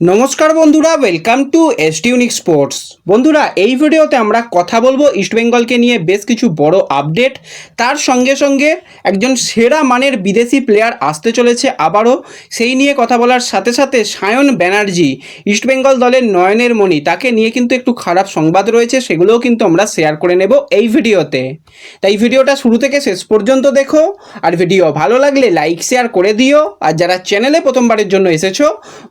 নমস্কার বন্ধুরা welcome to S Unique Sports বন্ধুরা, এই ভিডিওতে আমরা কথা বলব ইস্টবেঙ্গলকে নিয়ে বেশ কিছু বড় আপডেট তার সঙ্গে সঙ্গে একজন সেরা মানের বিদেশি প্লেয়ার আসতে চলেছে আবারও। সেই নিয়ে কথা বলার সাথে সাথে সায়ন ব্যানার্জি ইস্টবেঙ্গল দলের নয়নের মণি, তাকে নিয়ে কিন্তু একটু খারাপ সংবাদ রয়েছে, সেগুলোও কিন্তু আমরা শেয়ার করে নেব এই ভিডিওতে। তাই ভিডিওটা শুরু থেকে শেষ পর্যন্ত দেখো, আর ভিডিও ভালো লাগলে লাইক শেয়ার করে দিও। আর যারা চ্যানেলে প্রথমবারের জন্য এসেছ,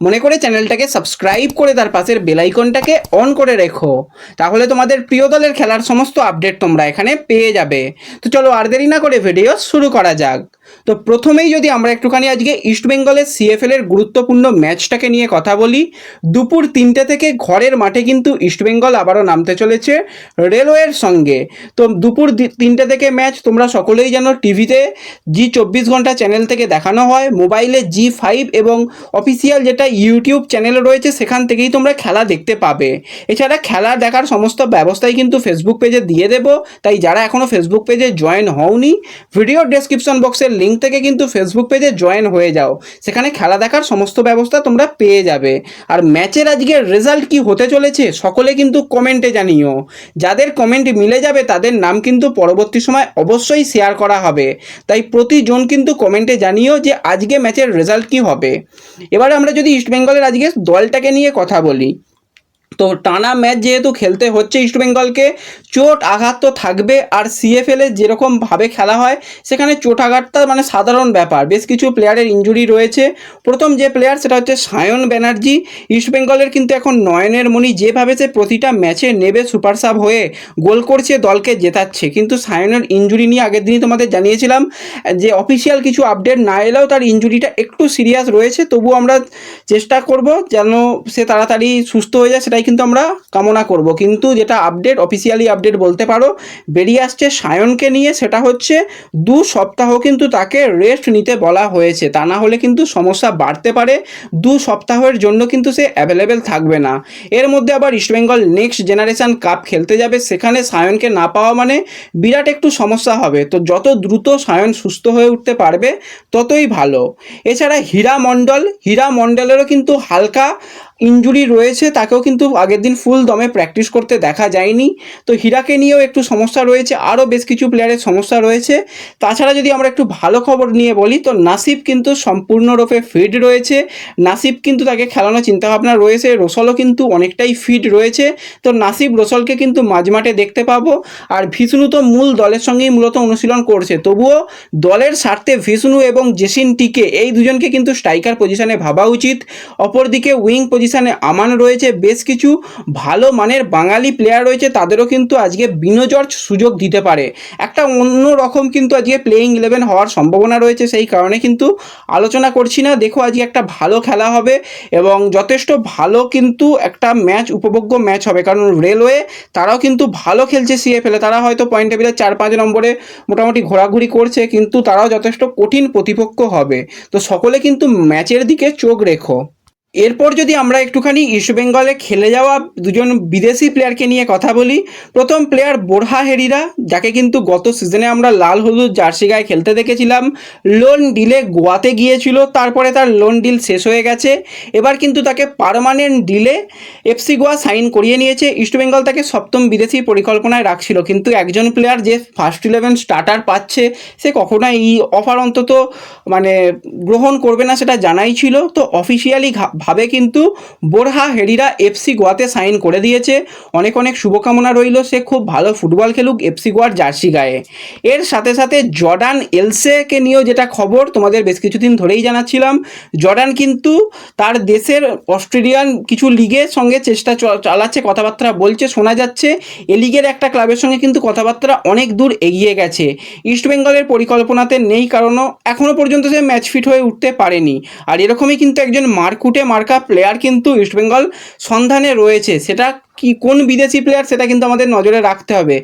মনে করে চ্যানেলটাকে সাবস্ক্রাইব করে তার পাশের বেলাইকনটাকে অন করে রেখো। তাহলে তোমাদের প্রিয় দলের খেলার সমস্ত আপডেট তোমরা এখানে পেয়ে যাবে। তো চলো আর দেরি না করে ভিডিও শুরু করা যাক। তো প্রথমেই যদি আমরা একটুখানি আজকে ইস্টবেঙ্গলের সিএফএল এর গুরুত্বপূর্ণ ম্যাচটাকে নিয়ে কথা বলি, দুপুর তিনটে থেকে ঘরের মাঠে কিন্তু ইস্টবেঙ্গল আবারও নামতে চলেছে রেলওয়ের সঙ্গে। তো দুপুর তিনটে থেকে ম্যাচ তোমরা সকলেই জানো টিভিতে জি চব্বিশ ঘণ্টা চ্যানেল থেকে দেখানো হয় মোবাইলে জি ফাইভ এবং অফিসিয়াল যেটা ইউটিউব চ্যানেল রয়েছে, সেখান থেকেই তোমরা খেলা দেখতে পাবে। এছাড়া খেলা দেখার সমস্ত ব্যবস্থাই কিন্তু ফেসবুক পেজে দিয়ে দেবো। তাই যারা এখনও ফেসবুক পেজে জয়েন হওনি ভিডিও ডেসক্রিপশন বক্সের লিঙ্ক থেকে কিন্তু ফেসবুক পেজে জয়েন হয়ে যাও। সেখানে খেলা দেখার সমস্ত ব্যবস্থা তোমরা পেয়ে যাবে। আর ম্যাচের আজকের রেজাল্ট কি হতে চলেছে, সকলে কিন্তু কমেন্টে জানিও। যাদের কমেন্ট মিলে যাবে, তাদের নাম কিন্তু পরবর্তী সময় অবশ্যই শেয়ার করা হবে। তাই প্রতিজন কিন্তু কমেন্টে জানিও যে আজকে ম্যাচের রেজাল্ট কি হবে। এবারে আমরা যদি ইস্টবেঙ্গলের আজকে দলটাকে নিয়ে কথা বলি। তো টানা ম্যাচ যেহেতু খেলতে হচ্ছে ইস্টবেঙ্গলকে চোট আঘাত তো থাকবে আর সিএফএল যেরকমভাবে খেলা হয়, সেখানে চোট আঘাতটা মানে সাধারণ ব্যাপার। বেশ কিছু প্লেয়ারের ইঞ্জুরি রয়েছে। প্রথম যে প্লেয়ার সেটা হচ্ছে সায়ন ব্যানার্জি। ইস্টবেঙ্গলের কিন্তু এখন নয়নের মণি যেভাবে সে প্রতিটা ম্যাচে নেবে সুপার সাব হয়ে গোল করছে, দলকে জেতাচ্ছে। কিন্তু সায়নের ইঞ্জুরি নিয়ে আগের দিনই তোমাদের জানিয়েছিলাম যে অফিসিয়াল কিছু আপডেট না এলেও তার ইঞ্জুরিটা একটু সিরিয়াস রয়েছে। তবু আমরা চেষ্টা করব যেন সে তাড়াতাড়ি সুস্থ হয়ে যায়, সেটাই কিন্তু আমরা কামনা করব। কিন্তু যেটা আপডেট অফিসিয়ালি আপডেট বলতে পারো, বেরিয়ে আসছে সায়নকে নিয়ে, সেটা হচ্ছে দু সপ্তাহ কিন্তু তাকে রেস্ট নিতে বলা হয়েছে। তা না হলে কিন্তু সমস্যা বাড়তে পারে। দু সপ্তাহের জন্য কিন্তু সে অ্যাভেলেবেল থাকবে না। এর মধ্যে আবার ইস্টবেঙ্গল নেক্সট জেনারেশান কাপ খেলতে যাবে। সেখানে সায়নকে না পাওয়া মানে বিরাট একটু সমস্যা হবে। তো যত দ্রুত সায়ন সুস্থ হয়ে উঠতে পারবে, ততই ভালো। এছাড়া হীরা মণ্ডল, হীরা মণ্ডলেরও কিন্তু হালকা ইঞ্জুরি রয়েছে, তাকেও কিন্তু আগের দিন ফুল দমে প্র্যাকটিস করতে দেখা যায়নি। তো হীরাকে নিয়েও একটু সমস্যা রয়েছে, আরও বেশ কিছু প্লেয়ারের সমস্যা রয়েছে। তাছাড়া যদি আমরা একটু ভালো খবর নিয়ে বলি, তো নাসিব কিন্তু সম্পূর্ণরূপে ফিট রয়েছে। নাসিব কিন্তু তাকে খেলানোর চিন্তাভাবনা রয়েছে রোসলও কিন্তু অনেকটাই ফিট রয়েছে। তো নাসিব রোসলকে কিন্তু মাঝমাঠে দেখতে পাবো। আর ভিষ্ণু তো মূল দলের সঙ্গেই মূলত অনুশীলন করছে। তবুও দলের স্বার্থে ভিষ্ণু এবং জেসিন টিকে এই দুজনকে কিন্তু স্ট্রাইকার পজিশনে ভাবা উচিত। অপরদিকে উইং পজিশনে আমান রয়েছে, বেশ কিছু ভালো মানের বাঙালি প্লেয়ার রয়েছে, তাদেরও কিন্তু আজকে বিনোজর্জ সুযোগ দিতে পারে। একটা অন্য রকম কিন্তু আজকে প্লেয়িং ইলেভেন হওয়ার সম্ভাবনা রয়েছে, সেই কারণে কিন্তু আলোচনা করছি না। দেখো, আজকে একটা ভালো খেলা হবে এবং যথেষ্ট ভালো কিন্তু একটা ম্যাচ উপভোগ্য ম্যাচ হবে। কারণ রেলওয়ে তারাও কিন্তু ভালো খেলছে সিএফএলে তারা হয়তো পয়েন্ট টেবিলে চার পাঁচ নম্বরে মোটামুটি ঘোরাঘুরি করছে, কিন্তু তারাও যথেষ্ট কঠিন প্রতিপক্ষ হবে। তো সকলে কিন্তু ম্যাচের দিকে চোখ রেখো। এরপর যদি আমরা একটুখানি ইস্টবেঙ্গলে খেলে যাওয়া দুজন বিদেশি প্লেয়ারকে নিয়ে কথা বলি, প্রথম প্লেয়ার বোরহা হেরিরা, যাকে কিন্তু গত সিজনে আমরা লাল হলুদ জার্সি গায়ে খেলতে দেখেছিলাম। লোন ডিলে গোয়াতে গিয়েছিল, তারপরে তার লোন ডিল শেষ হয়ে গেছে। এবার কিন্তু তাকে পারমানেন্ট ডিলে এফসি গোয়া সাইন করিয়ে নিয়েছে। ইস্টবেঙ্গল তাকে সপ্তম বিদেশি পরিকল্পনায় রাখছিল। কিন্তু একজন প্লেয়ার যে ফার্স্ট ইলেভেন স্টার্টার পাচ্ছে, সে কখনোই এই অফার অন্তত মানে গ্রহণ করবে না সেটা জানাই ছিল। তো অফিসিয়ালি ভাবে কিন্তু বোরহা হেরিরা এফসি গোয়াতে সাইন করে দিয়েছে। অনেক অনেক শুভকামনা রইল। সে খুব ভালো ফুটবল খেলুক এফসি গোয়ার জার্সি গায়ে। এর সাথে সাথে জর্ডান এলসেকে নিয়েও যেটা খবর, তোমাদের বেশ কিছুদিন ধরেই জানাচ্ছিলাম। জর্ডান কিন্তু তার দেশের অস্ট্রেলিয়ান কিছু লিগের সঙ্গে চেষ্টা চালাচ্ছে, কথাবার্তা বলছে, শোনা যাচ্ছে। এ লিগের একটা ক্লাবের সঙ্গে কিন্তু কথাবার্তা অনেক দূর এগিয়ে গেছে। ইস্টবেঙ্গলের পরিকল্পনাতে নেই কারণও এখনও পর্যন্ত সে ম্যাচ ফিট হয়ে উঠতে পারেনি। আর এরকমই কিন্তু একজন মারকুটে মার্কা প্লেয়ার কিন্তু ইস্টবেঙ্গল সন্ধানে রয়েছে। সেটা কি, কোন বিদেশি প্লেয়ার সেটা কিন্তু আমাদের নজরে রাখতে হবে।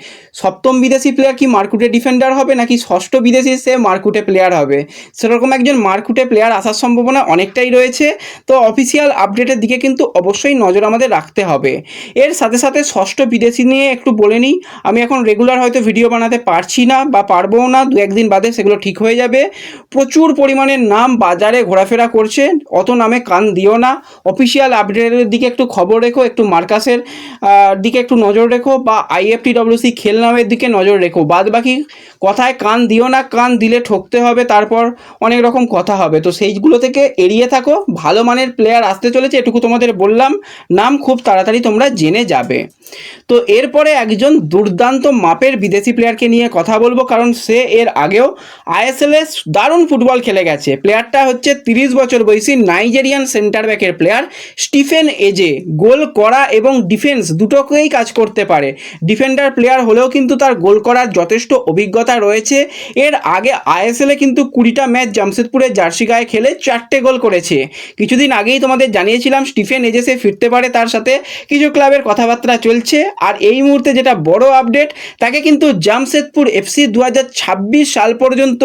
সপ্তম বিদেশি প্লেয়ার কি মার্কুটে ডিফেন্ডার হবে, নাকি ষষ্ঠ বিদেশি সে মার্কুটে প্লেয়ার হবে? সেরকম একজন মার্কুটে প্লেয়ার আসার সম্ভাবনা অনেকটাই রয়েছে। তো অফিসিয়াল আপডেটের দিকে কিন্তু অবশ্যই নজর আমাদের রাখতে হবে। এর সাথে সাথে ষষ্ঠ বিদেশি নিয়ে একটু বলে নিই। আমি এখন রেগুলার হয়তো ভিডিও বানাতে পারছি না বা পারবও না, দু একদিন বাদে সেগুলো ঠিক হয়ে যাবে। প্রচুর পরিমাণে নাম বাজারে ঘোরাফেরা করছে, অত নামে কান দিও না। অফিসিয়াল আপডেটের দিকে একটু খবর রেখো, একটু মার্কাসের। দিকে একটু নজর রেখো বা আইএফটি ডব্লিউসি খেল নামের দিকে নজর রেখো। বাদ বাকি কথায় কান দিও না, কান দিলে ঠকতে হবে, তারপর অনেক রকম কথা হবে। তো সেইগুলো থেকে এড়িয়ে থাকো, ভালো মানের প্লেয়ার আসতে চলেছে, এটুকু তোমাদের বললাম। নাম খুব তাড়াতাড়ি তোমরা জেনে যাবে। তো এরপরে একজন দুর্দান্ত মাপের বিদেশি প্লেয়ারকে নিয়ে কথা বলব, কারণ সে এর আগেও আইএসএল দারুণ ফুটবল খেলে গেছে। প্লেয়ারটা হচ্ছে তিরিশ বছর বয়সী নাইজেরিয়ান সেন্টার ব্যাকের প্লেয়ার স্টিফেন এজে গোল করা এবং ডিফেন্স দুটোকেই কাজ করতে পারে। ডিফেন্ডার প্লেয়ার হলেও কিন্তু তার গোল করার যথেষ্ট অভিজ্ঞতা রয়েছে। এর আগে আইএসএল কিন্তু কুড়িটা ম্যাচ জামশেদপুরের জার্সি গায়ে খেলে চারটে গোল করেছে। কিছুদিন আগেই তোমাদের জানিয়েছিলাম, স্টিফেন এজেসে ফিরতে পারে তার সাথে। কিছু ক্লাবের কথাবার্তা চলছে। আর এই মুহূর্তে যেটা বড় আপডেট তাকে কিন্তু জামশেদপুর এফসি দু হাজার ছাব্বিশ সাল পর্যন্ত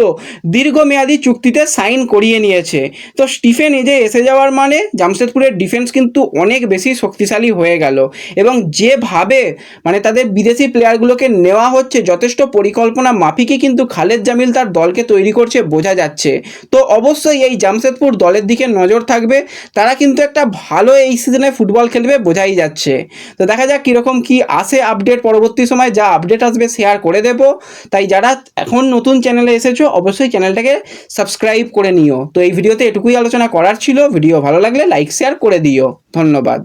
দীর্ঘমেয়াদী চুক্তিতে সাইন করিয়ে নিয়েছে। তো স্টিফেন এজে এসে যাওয়ার মানে জামশেদপুরের ডিফেন্স কিন্তু অনেক বেশি শক্তিশালী হয়ে গেল। এবং যেভাবে মানে তাদের বিদেশি প্লেয়ারগুলোকে নেওয়া হচ্ছে, যথেষ্ট পরিকল্পনা মাফিকই কিন্তু খালেদ জামিল তার দলকে তৈরি করছে বোঝা যাচ্ছে। তো অবশ্যই এই জামশেদপুর দলের দিকে নজর থাকবে, তারা কিন্তু একটা ভালো এই সিজনে ফুটবল খেলবে বোঝাই যাচ্ছে। তো দেখা যাক কীরকম কি আসে আপডেট পরবর্তী সময়, যা আপডেট আসবে শেয়ার করে দেব। তাই যারা এখন নতুন চ্যানেলে এসেছ, অবশ্যই চ্যানেলটাকে সাবস্ক্রাইব করে নিও। তো এই ভিডিওতে এটুকুই আলোচনা করার ছিল। ভিডিও ভালো লাগলে লাইক শেয়ার করে দিও। ধন্যবাদ।